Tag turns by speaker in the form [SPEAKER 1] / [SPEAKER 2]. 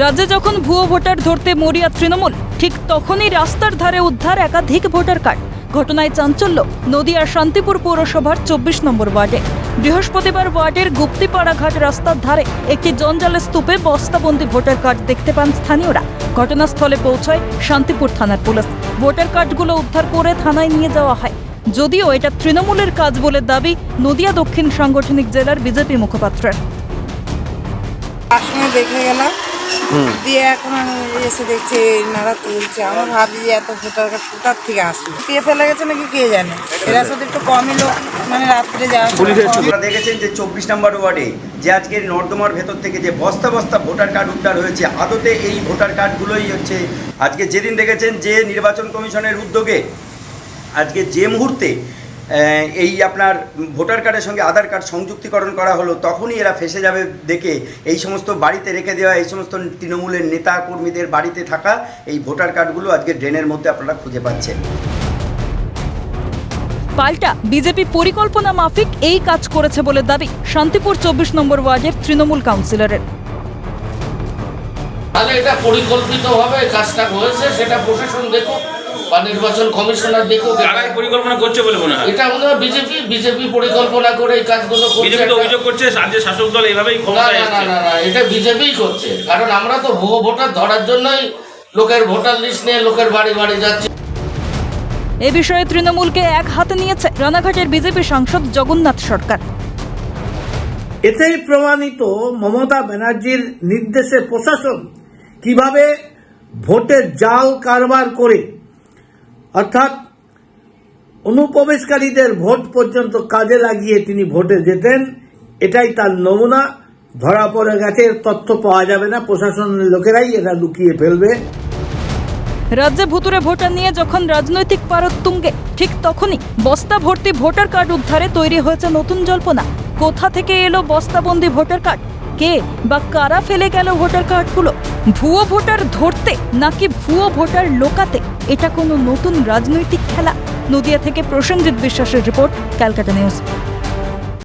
[SPEAKER 1] রাজ্যে যখন ভুয়ো ভোটার ধরতে মরিয়া তৃণমূল, ঠিক তখনই রাস্তার ধারে উদ্ধার একাধিক ভোটার কার্ড। ঘটনায় চাঞ্চল্য, নদিয়ার শান্তিপুর পৌরসভার চব্বিশ নম্বর ওয়ার্ডে। বৃহস্পতিবার ওয়ার্ডের গুপ্তিপাড়া ঘাট রাস্তার ধারে একটি জঞ্জালের স্তূপে বস্তাবন্দি ভোটার কার্ড দেখতে পান স্থানীয়রা। ঘটনাস্থলে পৌঁছয় শান্তিপুর থানার পুলিশ। ভোটার কার্ডগুলো উদ্ধার করে থানায় নিয়ে যাওয়া হয়। যদিও এটা তৃণমূলের কাজ বলে দাবি নদিয়া দক্ষিণ সাংগঠনিক জেলার বিজেপি মুখপাত্রের।
[SPEAKER 2] দেখে গেলাম দিয়ে এখন আমি এসে দেখছি নারা তুলছে। আমার ভাবি যে এত ভোটার কার্ড কোথার থেকে আসলো? কে ফেলে গেছে নাকি কে জানে? এরা শুধু একটু কমই লোক মানে রাত্রে যাওয়া
[SPEAKER 3] আপনারা দেখেছেন যে চব্বিশ নম্বর ওয়ার্ডে যে আজকের নর্দমার ভেতর থেকে যে বস্তা বস্তা ভোটার কার্ড উদ্ধার হয়েছে আদতে এই ভোটার কার্ডগুলোই হচ্ছে আজকে যেদিন দেখেছেন যে নির্বাচন কমিশনের উদ্যোগে আজকে যে মুহূর্তে এই আপনার ভোটার কার্ডের সঙ্গে আধার কার্ড সংযুক্তিকরণ করা হলো তখনই এরা ফেসে যাবে দেখে এই সমস্ত বাড়িতে রেখে দেওয়া এই সমস্ত তৃণমূলের নেতা কর্মীদের বাড়িতে থাকা এই ভোটার কার্ডগুলো আজকে ড্রেনের মধ্যে আপনারা খুঁজে পাচ্ছেন।
[SPEAKER 1] পাল্টা বিজেপি পরিকল্পনা মাফিক এই কাজ করেছে বলে দাবি শান্তিপুর চব্বিশ নম্বর ওয়ার্ডের তৃণমূল কাউন্সিলরের।
[SPEAKER 4] তাহলে এটা পরিকল্পিতভাবে কাজটা হয়েছে সেটা প্রশাসন দেখুক। বা নির্বাচন কমিশনার দেখুক এটা-
[SPEAKER 5] পরিকল্পনা করছে বলে মনে হয়।
[SPEAKER 4] এটা মনে হয় বিজেপি বিজেপি পরিকল্পনা করে এই কাজগুলো করছে।
[SPEAKER 5] বিজেপি অভিযোগ করছে রাজ্যের শাসক দল এইভাবেই ক্ষমতায়
[SPEAKER 4] না না না না এটা বিজেপিই করছে। কারণ আমরা তো ভুয়ো ভোটার ধরার জন্যই লোকের ভোটার লিস্ট নিয়ে লোকের বাড়ি বাড়ি যাচ্ছি।
[SPEAKER 1] এ বিষয়ে তৃণমূলকে এক হাতে নিয়েছে রানাঘাটের বিজেপি সাংসদ জগন্নাথ সরকার।
[SPEAKER 6] এতেই প্রমাণিত মমতা ব্যানার্জির নির্দেশে প্রশাসন কীভাবে ভোটের জাল কারবার করে অর্থাৎ অনুপ্রবেশকারীদের ভোট পর্যন্ত কাজে লাগিয়ে তিনি ভোটে যেতেন, এটাই তার নমুনা। ধরা পড়ে গেছে তথ্য পাওয়া যাবে না, প্রশাসনের লোকেরাই এটা লুকিয়ে ফেলবে।
[SPEAKER 1] রাজ্যে ভুতুরে ভোটার নিয়ে যখন রাজনৈতিক পারদ তুঙ্গে, ঠিক তখনই বস্তা ভর্তি ভোটার কার্ড উদ্ধারে তৈরি হয়েছে নতুন জল্পনা। কোথা থেকে এলো বস্তাবন্দি ভোটার কার্ড? কে বা কারা ফেলে গেল ভোটার কার্ডগুলো? ভুয়ো ভোটার ধরতে নাকি ভুয়ো ভোটার লোকাতে? এটা কোনো নতুন রাজনৈতিক খেলা? নদিয়া থেকে প্রসেনজিৎ বিশ্বাসের রিপোর্ট, ক্যালকাটা নিউজ।